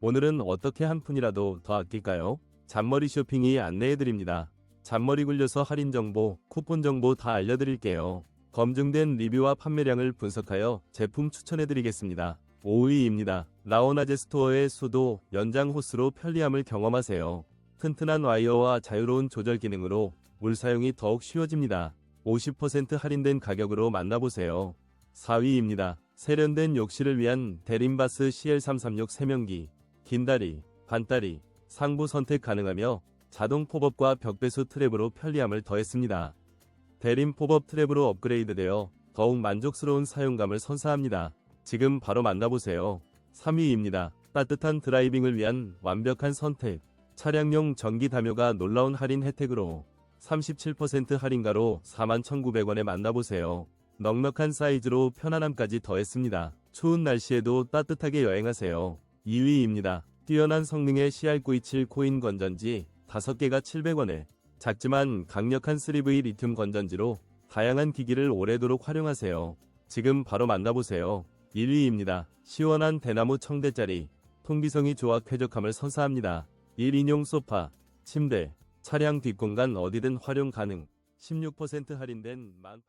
오늘은 어떻게 한 푼이라도 더 아낄까요? 잔머리 쇼핑이 안내해드립니다. 잔머리 굴려서 할인 정보, 쿠폰 정보 다 알려드릴게요. 검증된 리뷰와 판매량을 분석하여 제품 추천해드리겠습니다. 5위입니다. 라오나제 스토어의 수도 연장 호스로 편리함을 경험하세요. 튼튼한 와이어와 자유로운 조절 기능으로 물 사용이 더욱 쉬워집니다. 50% 할인된 가격으로 만나보세요. 4위입니다. 세련된 욕실을 위한 데림바스 CL336 세면기, 긴다리, 반다리, 상부 선택 가능하며 자동 팝업과 벽배수 트랩으로 편리함을 더했습니다. 대림 팝업 트랩으로 업그레이드되어 더욱 만족스러운 사용감을 선사합니다. 지금 바로 만나보세요. 3위입니다. 따뜻한 드라이빙을 위한 완벽한 선택. 차량용 전기 담요가 놀라운 할인 혜택으로 37% 할인가로 41,900원에 만나보세요. 넉넉한 사이즈로 편안함까지 더했습니다. 추운 날씨에도 따뜻하게 여행하세요. 2위입니다. 뛰어난 성능의 CR927 코인 건전지 5개가 700원에 작지만 강력한 3V 리튬 건전지로 다양한 기기를 오래도록 활용하세요. 지금 바로 만나보세요. 1위입니다. 시원한 대나무 청대짜리 통기성이 좋아 쾌적함을 선사합니다. 1인용 소파, 침대, 차량 뒷공간 어디든 활용 가능. 16% 할인된 18,000